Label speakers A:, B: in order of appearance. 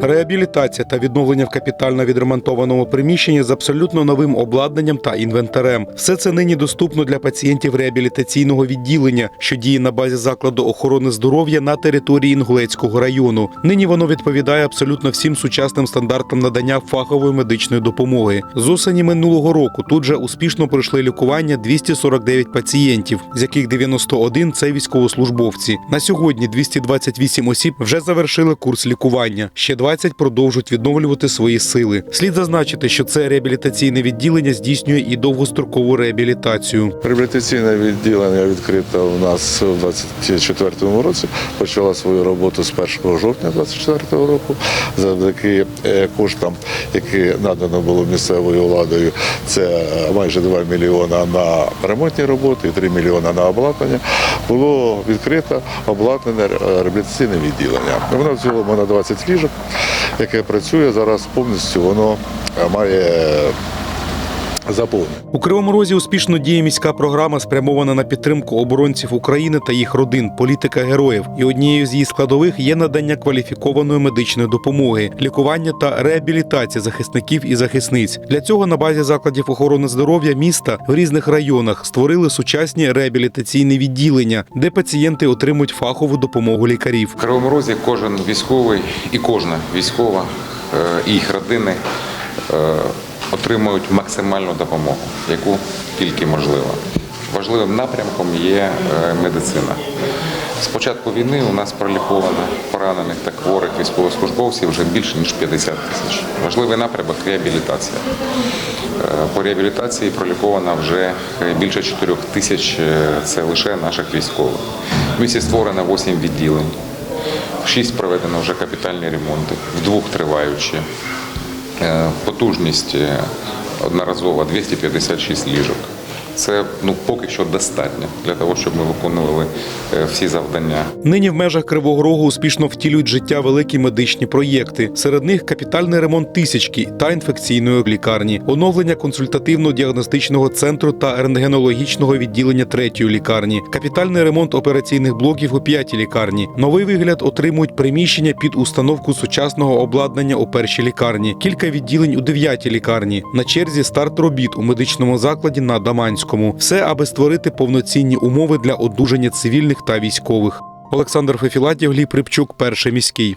A: реабілітація та відновлення в капітально відремонтованому приміщенні з абсолютно новим обладнанням та інвентарем. Все це нині доступно для пацієнтів реабілітаційного відділення, що діє на базі закладу охорони здоров'я на території Інгулецького району. Нині воно відповідає абсолютно всім сучасним стандартам надання фахової медичної допомоги. З осені минулого року тут же успішно пройшли лікування 249 пацієнтів, з яких 91 – це військовослужбовці. На сьогодні 228 осіб вже завершили курс лікування. Ще 20 продовжують відновлювати свої сили. Слід зазначити, що це реабілітаційне відділення здійснює і довгострокову реабілітацію.
B: Реабілітаційне відділення відкрите у нас у 2024 році. Почала свою роботу з 1 жовтня 2024 року. Завдяки е, коштам, які надано було місцевою владою, це майже 2 мільйона на ремонтні роботи і 3 мільйона на обладнання. Було відкрито обладнане реабілітаційне відділення. Воно в цілому на 20 ліжок, яке працює зараз повністю. Воно е, має заповнення.
A: У Кривому Розі успішно діє міська програма, спрямована на підтримку оборонців України та їх родин, політика героїв. І однією з її складових є надання кваліфікованої медичної допомоги, лікування та реабілітація захисників і захисниць. Для цього на базі закладів охорони здоров'я міста в різних районах створили сучасні реабілітаційні відділення, де пацієнти отримують фахову допомогу лікарів.
C: В Кривому Розі кожен військовий і кожна військова е, і їх родини е, отримують максимальну допомогу, яку тільки можливо. Важливим напрямком є е, медицина. З початку війни у нас проліковано поранених та хворих військовослужбовців вже більше ніж 50 тисяч. Важливий напрямок реабілітація. Е, По реабілітації проліковано вже е, більше 4 тисяч. Це лише наших військових. В місті створено 8 відділень. В Шість проведено вже капітальні ремонти, в двох триваючі. Е, Потужність одноразово одноразова 256 ліжок. Це ну поки що достатньо для того, щоб ми виконували е, всі завдання.
A: Нині в межах Кривого Рогу успішно втілюють життя великі медичні проєкти. Серед них капітальний ремонт тисячки та інфекційної лікарні, оновлення консультативно-діагностичного центру та рентгенологічного відділення третьої лікарні, капітальний ремонт операційних блоків у п'ятій лікарні. Новий вигляд отримують приміщення під установку сучасного обладнання у першій лікарні, кілька відділень у дев'ятій лікарні. На черзі старт робіт у медичному закладі на Даманському. Все, аби створити повноцінні умови для одужання цивільних та військових. Олександр Фефілатів, Гліб перший міський.